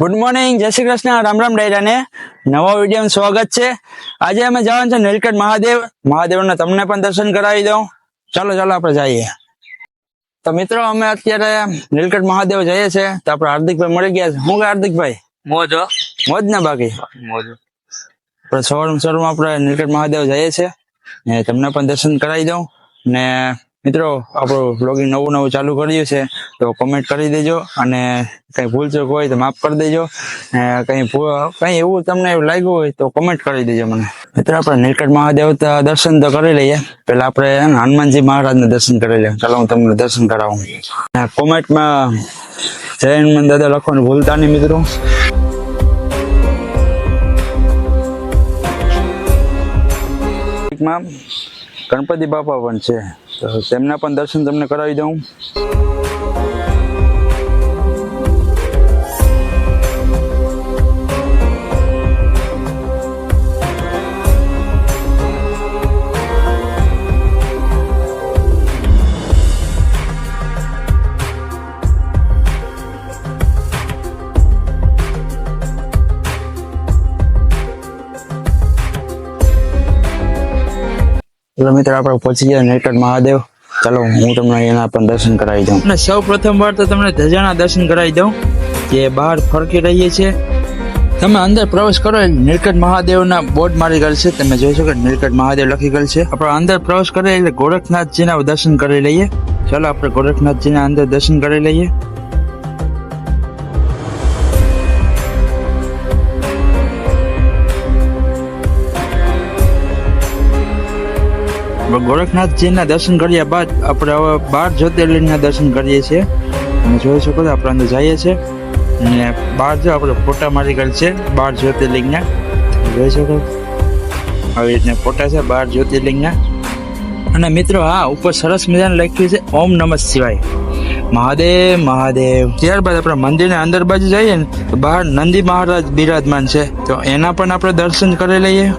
Good morning જય શ્રી કૃષ્ણ. રામ રામ ડાયરાને. નવા video સ્વાગત છે. આજે અમે જવાનું છે નીલકંઠ મહાદેવ. મહાદેવના તમને પણ દર્શન કરાવી દઉં. ચાલો ચાલો આપણે જઈએ. તો મિત્રો અમે અત્યારે નીલકંઠ મહાદેવ જઈએ છે. તો આપણે હાર્દિકભાઈ મળી ગયા છે. હું હાર્દિકભાઈ? મોજો. મોજ ને બાકી. મોજો. આપણે સવારમાં સવારમાં આપણે નીલકંઠ મહાદેવ જઈએ છે. ને તમને પણ દર્શન કરાવી દઉં. ને મિત્રો, આપણું બ્લોગિંગ નવું નવું ચાલુ કર્યું છે, તો કોમેન્ટ કરી દેજો અને કંઈ ભૂલચૂક હોય તો માફ કરી દેજો. કંઈ કંઈ એવું તમને એવું લાગ્યું હોય તો કોમેન્ટ કરી દેજો મને. મિત્રો, આપણે નીલકંઠ મહાદેવ દર્શન તો કરી લઈએ. પેલા આપણે હનુમાનજી મહારાજના દર્શન કરી લઈએ. ચાલો હું તમને દર્શન કરાવું. કોમેન્ટમાં જય હનુમાન દાદા લખવાનું ભૂલતા નહીં મિત્રો. ગણપતિ બાપા પણ છે. તો તેમના પણ દર્શન તમને કરાવી દઉં. એટલે મિત્ર, આપણે પહોંચી ગયા નીલકંઠ મહાદેવ. ચાલો, હું તમને એના પણ દર્શન કરાવી દઉં. અને સૌ પ્રથમ વાર તો તમને ધજાના દર્શન કરાવી દઉં, જે બહાર ફરકી રહીએ છીએ. તમે અંદર પ્રવેશ કરો નીલકંઠ મહાદેવના બોર્ડ મારી ગયેલ છે. તમે જોઈ શકો નીલકંઠ મહાદેવ લખી ગયેલ છે. આપણે અંદર પ્રવેશ કરીએ એટલે ગોરખનાથજીના દર્શન કરી લઈએ. ચાલો, આપણે ગોરખનાથજીના અંદર દર્શન કરી લઈએ. ગોરખનાથજીના દર્શન કર્યા બાદ આપણે હવે બાર જ્યોતિર્લિંગના દર્શન કરીએ છીએ. અને જોઈ શકો છો, આપણે અંદર જઈએ છીએ. અને બાર જો આપણે ફોટા મારી કરી છે, બાર જ્યોતિર્લિંગના. જોઈ શકો આવી રીતના ફોટા છે બાર જ્યોતિર્લિંગના. અને મિત્રો, હા, ઉપર સરસ મજાનું લખ્યું છે, ઓમ નમઃ શિવાય. મહાદેવ મહાદેવ. ત્યારબાદ આપણે મંદિરની અંદર બાજુ જઈએ ને, તો બહાર નંદી મહારાજ બિરાજમાન છે. તો એના પણ આપણે દર્શન કરી લઈએ.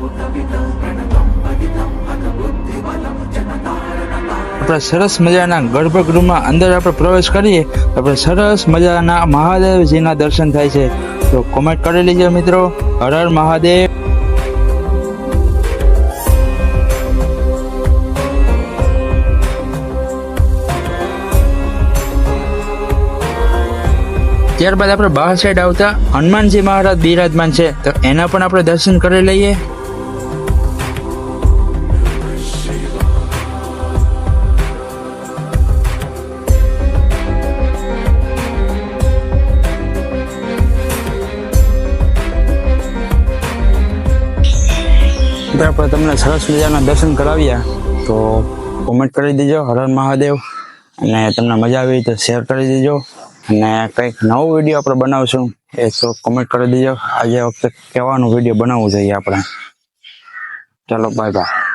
આપણે સરસ મજાના ગર્ભગૃહમાં અંદર આપણે પ્રવેશ કરીએ આપણે સરસ મજાના મહાદેવજીના દર્શન થાય છે. તો કોમેન્ટ કરી લેજો મિત્રો. હર હર મહાદેવ. ત્યારબાદ આપણે બહાર સાઈડ આવતા હનુમાનજી મહારાજ બિરાજમાન છે, તો એના પણ આપણે દર્શન કરી લઈએ. તો આપણે તમને સરસ મજાના દર્શન કરાવ્યા, તો કોમેન્ટ કરી દેજો હર હર મહાદેવ, અને તમને મજા આવી તો શેર કરી દેજો, અને કંઈક નવો વીડિયો આપણે બનાવશું, એ તો કોમેન્ટ કરી દેજો. આજે વખતે કહેવાનું વીડિયો બનાવવું જોઈએ આપણે. ચાલો બાય બાય